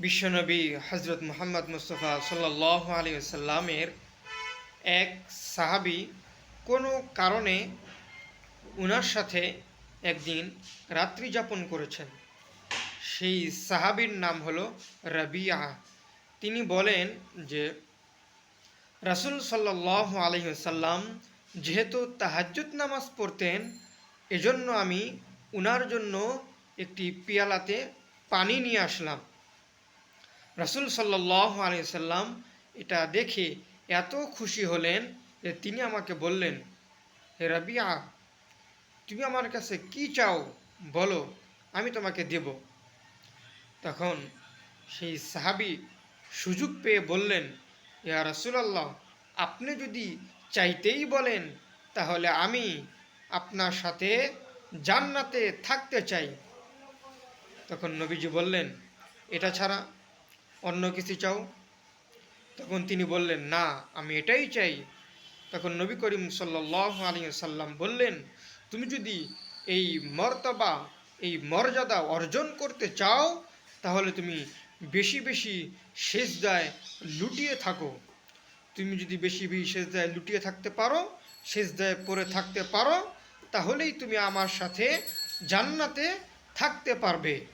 বিশ্বনবী হজরত মোহাম্মদ মুস্তফা সাল্লাহ আলী সাল্লামের এক সাহাবি কোনো কারণে উনার সাথে একদিন রাত্রি যাপন করেছেন। সেই সাহাবির নাম হলো রাবিয়া। তিনি বলেন যে, রাসুল সাল্লাহ আলহিসাল্লাম যেহেতু তাহাজ্জুদ নামাজ পড়তেন, এজন্য আমি উনার জন্য একটি পিয়ালাতে পানি নিয়ে আসলাম। রাসুল সাল্লাহ আলহিসাল্লাম এটা দেখে এত খুশি হলেন যে তিনি আমাকে বললেন, হে রাবিয়া, তুমি আমার কাছে কি চাও বলো, আমি তোমাকে দেব। তখন সেই সাহাবি সুযোগ পেয়ে বললেন, ইয়া রাসুলাল্লাহ, আপনি যদি চাইতেই বলেন, তাহলে আমি আপনার সাথে জান্নাতে থাকতে চাই। তখন নবীজি বললেন, এটা ছাড়া অন্য কিছু চাও? তখন তিনি বললেন, না, আমি এটাই চাই। তখন নবী করিম সাল্লাহ আলী সাল্লাম বললেন, তুমি যদি এই মর্তবা, এই মর্যাদা অর্জন করতে চাও, তাহলে তুমি বেশি বেশি সেজদায় লুটিয়ে থাকো। তুমি যদি বেশি বেশি সেজদায় লুটিয়ে থাকতে পারো, সেজদায় পরে থাকতে পারো, তাহলেই তুমি আমার সাথে জান্নাতে থাকতে পারবে।